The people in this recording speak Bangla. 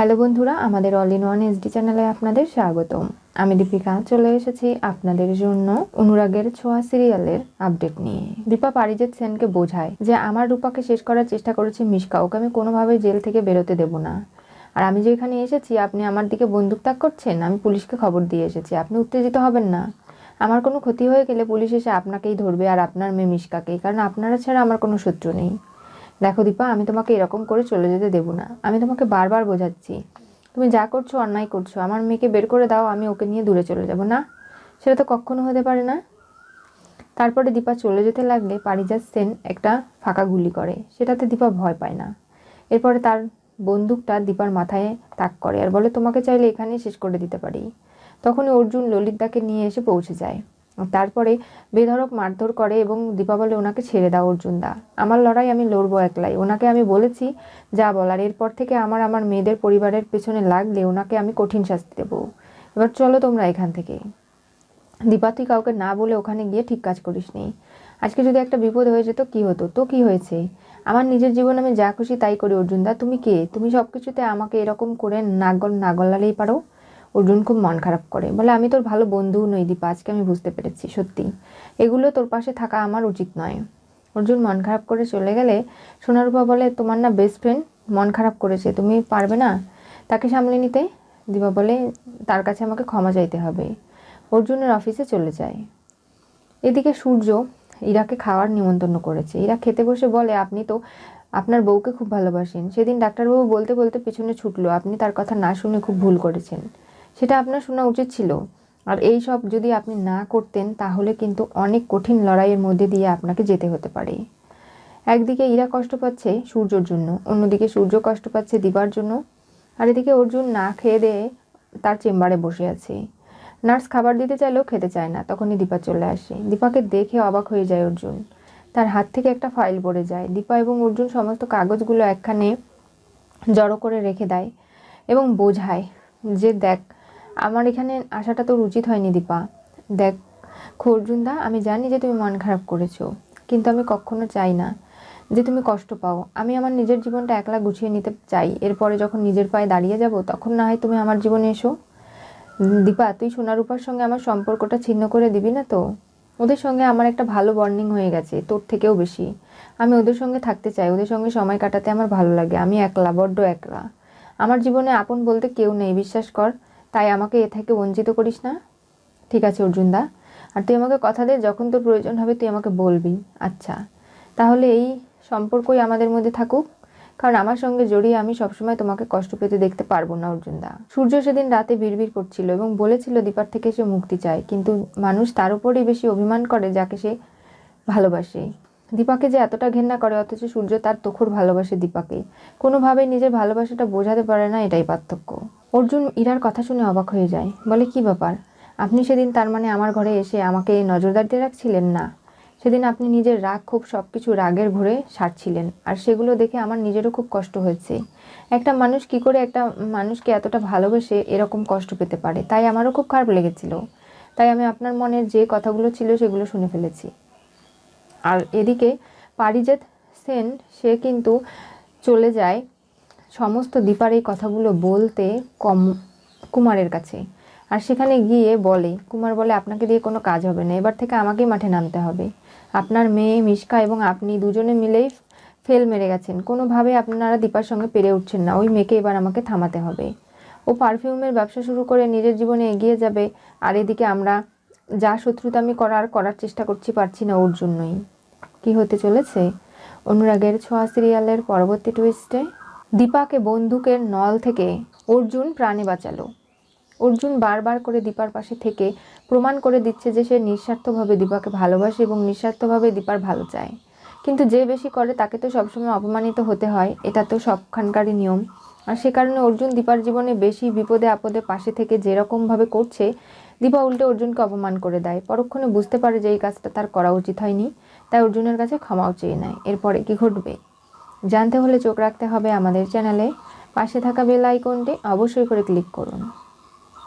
হ্যালো বন্ধুরা, আমাদের অল ইন ওয়ান এসডি চ্যানেলে আপনাদের স্বাগতম। আমি দীপিকা, চলে এসেছি আপনাদের জন্য অনুরাগের ছোঁয়া সিরিয়ালের আপডেট নিয়ে। দীপা পারিজাত সেনকে বোঝায় যে, আমার রূপাকে শেষ করার চেষ্টা করেছে মিশকা, ওকে আমি কোনোভাবে জেল থেকে বেরোতে দেব না। আর আমি যে এখানে এসেছি, আপনি আমার দিকে বন্দুক তাক করছেন? আমি পুলিশকে খবর দিয়ে এসেছি, আপনি উত্তেজিত হবেন না। আমার কোনো ক্ষতি হয়ে গেলে পুলিশ এসে আপনাকেই ধরবে, আর আপনার মেয়ে মিশকাকেই, কারণ আপনারা ছাড়া আমার কোনো শত্রু নেই। দেখো দীপা, আমি তোমাকে এরকম করে চলে যেতে দেবো না। আমি তোমাকে বারবার বোঝাচ্ছি। তুমি যা করছ, অন্যায় করছ। আমার মেয়েকে বের করে দাও, আমি ওকে নিয়ে দূরে চলে যাব, না? সেটা তো কখনো হতে পারে না। তারপরে দীপা চলে যেতে লাগলে পারিজাত সেন একটা ফাঁকা গুলি করে। সেটাতে দীপা ভয় পায় না। এরপরে তার বন্দুকটা দীপার মাথায় তাক করে আর বলে, তোমাকে চাইলে এখানেই শেষ করে দিতে পারি। তখনই অর্জুন ললিতদাকে নিয়ে এসে পৌঁছে যায়। তারপরে বেধরক মারধর করে এবং দীপা বলে, ওনাকে ছেড়ে দাও, অর্জুন দা। আমার লড়াই আমি লড়বো একলাই। ওনাকে আমি বলেছি, যা বলার। এরপর থেকে আমার আমার মেয়েদের পরিবারের পেছনে লাগলে ওনাকে আমি কঠিন শাস্তি দেবো। এবার চলো তোমরা এখান থেকে। দীপা, তুই কাউকে না বলে ওখানে গিয়ে ঠিক কাজ করিস নি। আজকে যদি একটা বিপদ হয়ে যেত, কি হতো? তো কি হয়েছে? আমার নিজের জীবন আমি যা খুশি তাই করি, অর্জুন দা। তুমি কে? তুমি সব কিছুতে আমাকে এরকম করে নাগল, নাগলালেই পারো? অর্জুন খুব মন খারাপ করে। বলে, আমি তোর ভালো বন্ধুও নই দীপা, আজকে আমি বুঝতে পেরেছি, সত্যি। এগুলো তোর পাশে থাকা আমার উচিত নয়। অর্জুন মন খারাপ করে চলে গেলে সোনারূপা বলে, তোমার না বেস্ট ফ্রেন্ড মন খারাপ করেছে, তুমি পারবে না তাকে সামলে নিতে? দীপা বলে, তার কাছে আমাকে ক্ষমা চাইতে হবে। অর্জুনের অফিসে চলে যায়। এদিকে সূর্য ইরাকে খাওয়ার নিমন্ত্রণ করেছে। ইরা খেতে বসে বলে, আপনি তো আপনার বউকে খুব ভালোবাসেন। সেদিন ডাক্তারবাবু বলতে বলতে পিছনে ছুটলো। আপনি তার কথা না শুনে খুব ভুল করেছেন। সেটা আপনার শোনা উচিত ছিল। আর এই সব যদি আপনি না করতেন, তাহলে কিন্তু অনেক কঠিন লড়াইয়ের মধ্যে দিয়ে আপনাকে যেতে হতে পারে। একদিকে ইরা কষ্ট পাচ্ছে সূর্যর জন্য, অন্যদিকে সূর্য কষ্ট পাচ্ছে দিবার জন্য, আর এদিকে অর্জুন না খেয়ে দিয়ে তার চেম্বারে বসে আছে। নার্স খাবার দিতে চাইলেও খেতে চায় না, তখনই দীপা চলে আসে। দীপাকে দেখে অবাক হয়ে যায় অর্জুন। তার হাত থেকে একটা ফাইল পড়ে যায়। দীপা এবং অর্জুন সমস্ত কাগজগুলো একখানে জড়ো করে রেখে দেয় এবং বোঝায় যে দেখ আমার এখানে আসাটা তোর উচিত হয়নি, দীপা। দেখ, খর্জুনদা, আমি জানি যে তুমি মন খারাপ করেছ, কিন্তু আমি কখনো চাই না যে তুমি কষ্ট পাও। আমি আমার নিজের জীবনটা একলা গুছিয়ে নিতে চাই। এরপরে যখন নিজের পায়ে দাঁড়িয়ে যাব, তখন না হয় তুমি আমার জীবনে এসো। দীপা, তুই সোনারূপার সঙ্গে আমার সম্পর্কটা ছিন্ন করে দিবি না তো? ওদের সঙ্গে আমার একটা ভালো বর্নিং হয়ে গেছে, তোর থেকেও বেশি। আমি ওদের সঙ্গে থাকতে চাই, ওদের সঙ্গে সময় কাটাতে আমার ভালো লাগে। আমি একলা, বড্ড একলা। আমার জীবনে আপন বলতে কেউ নেই, বিশ্বাস কর। তাই আমাকে এ থেকে বঞ্চিত করিস না। ঠিক আছে, অর্জুনদা। আর তুই আমাকে কথা দে, যখন তোর প্রয়োজন হবে তুই আমাকে বলবি। আচ্ছা তাহলে এই সম্পর্কই আমাদের মধ্যে থাকুক। কারণ আমার সঙ্গে জড়িয়ে আমি সবসময় তোমাকে কষ্ট পেতে দেখতে পারব না, অর্জুনদা। সূর্য সেদিন রাতে বিড়বিড় করছিল এবং বলেছিল দীপার থেকে সে মুক্তি চায়। কিন্তু মানুষ তার উপরেই বেশি অভিমান করে, যাকে সে ভালোবাসে। দীপাকে যে এতটা ঘেন্না করে, অথচ সূর্য তার তোখর ভালোবাসে দীপাকে। কোনোভাবেই নিজের ভালোবাসাটা বোঝাতে পারে না, এটাই পার্থক্য। অর্জুন ইরার কথা শুনে অবাক হয়ে যায়। বলে, কি ব্যাপার? আপনি সেদিন তার মানে আমার ঘরে এসে আমাকে নজরদারিতে রাখছিলেন না? সেদিন আপনি নিজের রাগ, খুব সব কিছু রাগের ভরে সারছিলেন, আর সেগুলো দেখে আমার নিজেরও খুব কষ্ট হয়েছে। একটা মানুষ কি করে একটা মানুষকে এতটা ভালোবেসে এরকম কষ্ট পেতে পারে? তাই আমারও খুব খারাপ লেগেছিল। তাই আমি আপনার মনের যে কথাগুলো ছিল সেগুলো শুনে ফেলেছি। আর এদিকে পারিজাত সেন, সে কিন্তু চলে যায় সমস্ত দীপার এই কথাগুলো বলতে কম কুমারের কাছে। আর সেখানে গিয়ে বলে, কুমার বলে, আপনাকে দিয়ে কোনো কাজ হবে না, এবার থেকে আমাকেই মাঠে নামতে হবে। আপনার মেয়ে মিশকা এবং আপনি দুজনে মিলেই ফেল মেরে গেছেন। কোনোভাবে আপনারা দীপার সঙ্গে পেরে উঠছেন না, ওই মেয়েকে এবার আমাকে থামাতে হবে। ও পারফিউমের ব্যবসা শুরু করে নিজের জীবনে এগিয়ে যাবে, আর এদিকে আমরা যা শত্রুতা আমি করার করার চেষ্টা করছি পারছি না ওর জন্যই। কি হতে চলেছে? অনুরাগের ছোঁয়া সিরিয়ালের পরবর্তী টুইস্টে দীপাকে বন্দুকের নল থেকে অর্জুন প্রাণে বাঁচালো। অর্জুন বারবার করে দীপার পাশে থেকে প্রমাণ করে দিচ্ছে যে সে নিঃস্বার্থভাবে দীপাকে ভালোবাসে এবং নিঃস্বার্থভাবে দীপার ভালো চায়। কিন্তু যে বেশি করে তাকে তো সবসময় অপমানিত হতে হয়, এটা তো সবখানকারই নিয়ম। আর সে কারণে অর্জুন দীপার জীবনে বেশি বিপদে আপদে পাশে থেকে যেরকমভাবে করছে, দীপা উল্টে অর্জুনকে অপমান করে দেয়। পরক্ষণে বুঝতে পারে যে এই কাজটা তার করা উচিত হয়নি, তাই অর্জুনের কাছে ক্ষমাও চেয়ে নেয়। এরপরে কি ঘটবে? জানতে হলে চোখ রাখতে হবে আমাদের চ্যানেলে। পাশে থাকা বেল আইকনটি অবশ্যই করে ক্লিক করুন।